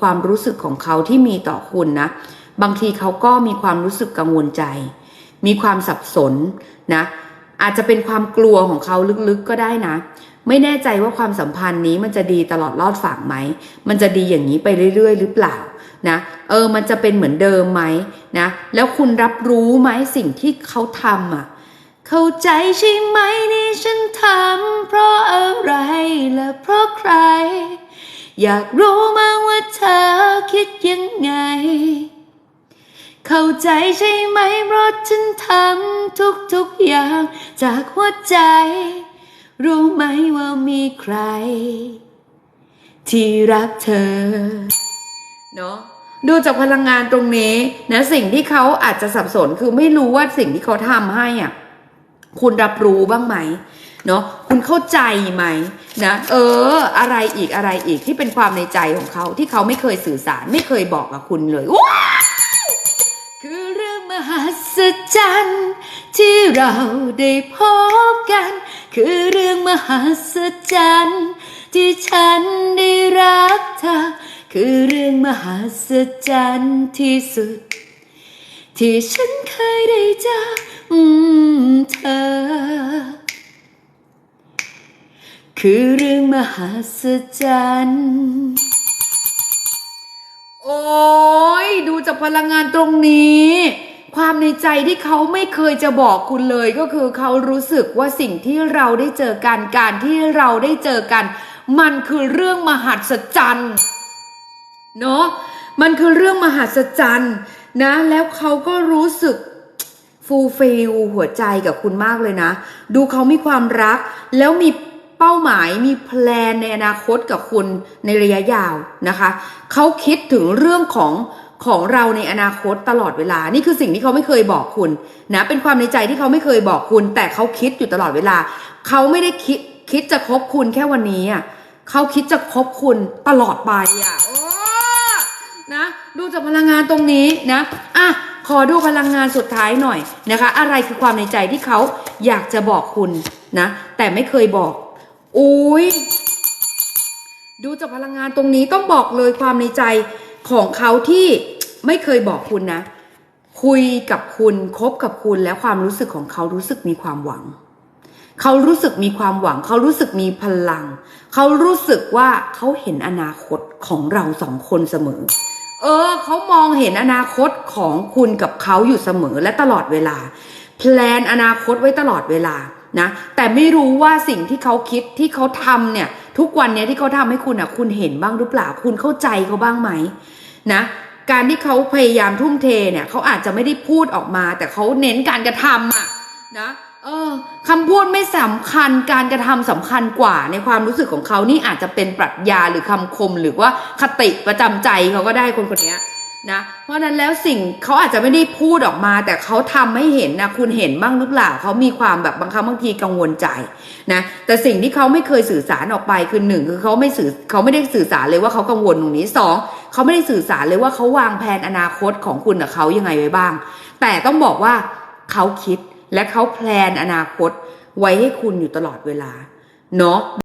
ความรู้สึกของเขาที่มีต่อคุณนะ บางทีเขาก็มีความรู้สึกกังวลใจ มีความสับสนนะ อาจจะเป็นความกลัวของเขาลึกๆก็ได้นะ ไม่แน่ใจว่าความสัมพันธ์นี้มันจะดีตลอดรอดฝั่งไหม มันจะดีอย่างนี้ไปเรื่อย ๆ หรือเปล่านะเออมันจะเป็นเหมือนเดิมไหมนะแล้วคุณรับรู้ไหมสิ่งที่เขาทำอะเข้าใจใช่ไหมนี่ฉันทำเพราะอะไรและเพราะใคร อยากรู้มาก ว่าเธอคิดยังไง เข้าใจใช่ไหมเพราะฉันทำทุกๆอย่าง จากหัวใจ รู้ไหมว่ามีใคร ที่รักเธอ เนาะดูจากพลังงานตรงนี้นะสิ่งที่เขาอาจจะสับสนคือไม่รู้ว่าสิ่งที่เขาทำให้อะคุณรับรู้บ้างไหม เนาะคุณเข้าใจไหมนะเออ อะไรอีกอะไรอีกที่เป็นความในใจของเขาที่เขาไม่เคยสื่อสารไม่เคยบอกกับคุณเลยว้าคือเรื่องมหัศจรรย์ที่เราได้พบกัน คือเรื่องมหัศจรรย์ที่ฉันได้รักเธอคือเรื่องมหัศจรรย์ที่สุด ที่ฉันเคยได้เจออืมเธอ คือเรื่องมหัศจรรย์ โอ้ยดูจากพลังงานตรงนี้ ความในใจที่เขาไม่เคยจะบอกคุณเลยก็คือเขารู้สึกว่าสิ่งที่เราได้เจอกันการที่เราได้เจอกัน มันคือเรื่องมหัศจรรย์เนาะมันคือเรื่องมหัศจรรย์นะ แล้วเขาก็รู้สึกฟูลฟิลหัวใจกับคุณมากเลยนะ ดูเขามีความรักแล้วมี เป้าหมายมีแพลนในอนาคตกับคุณในระยะยาวนะคะเขาคิดถึงเรื่องของของเราในอนาคตตลอดเวลา นี่คือสิ่งที่เขาไม่เคยบอกคุณนะเป็นความในใจที่เขาไม่เคยบอกคุณ แต่เขาคิดอยู่ตลอดเวลา เขาไม่ได้คิดคิดจะคบคุณแค่วันนี้อะเขาคิดจะคบคุณตลอดไปอะโอ้นะดูจากพลังงานตรงนี้นะอะขอดูพลังงานสุดท้ายหน่อยนะคะ อะไรคือความในใจที่เขาอยากจะบอกคุณนะ แต่ไม่เคยบอก อุ้ยดูจากพลังงานตรงนี้ต้องบอกเลยความในใจของเขาที่ไม่เคยบอกคุณนะ คุยกับคุณคบกับคุณแล้วความรู้สึกของเขารู้สึกมีความหวัง เขารู้สึกมีความหวัง เขารู้สึกมีพลัง เขารู้สึกว่าเขาเห็นอนาคตของเราสองคนเสมอ เออ เขามองเห็นอนาคตของคุณกับเขาอยู่เสมอและตลอดเวลา แพลนอนาคตไว้ตลอดเวลา นะแต่ไม่รู้ว่าสิ่งที่เขาคิดที่เขาทำเนี่ย ทุกวันเนี้ยที่เขาทำให้คุณอะ คุณเห็นบ้างหรือเปล่า คุณเข้าใจเขาบ้างไหมนะการที่เขาพยายามทุ่มเทเนี่ยเขาอาจจะไม่ได้พูดออกมา แต่เขาเน้นการกระทำอะนะเออคำพูดไม่สำคัญการกระทำสำคัญกว่าในความรู้สึกของเขานี่อาจจะเป็นปรัชญาหรือคำคมหรือว่าคติประจำใจเขาก็ได้คนคนนี้ นะเพราะนั้นแล้วสิ่งเขาอาจจะไม่ได้พูดออกมา แต่เขาทำให้เห็นนะคุณเห็นบ้างหรือเปล่าเขามีความแบบบางครั้งบางทีกังวลใจนะแต่สิ่งที่เขาไม่เคยสื่อสารออกไปคือหนึ่งคือเขาไม่สื่อเขาไม่ได้สื่อสารเลยว่าเขากังวลตรงนี้สองเขาไม่ได้สื่อสารเลยว่าเขาวางแผนอนาคตของคุณกับเขายังไงไว้บ้าง แต่ต้องบอกว่าเขาคิดและเขาแพลนอนาคตไว้ให้คุณอยู่ตลอดเวลาเนาะ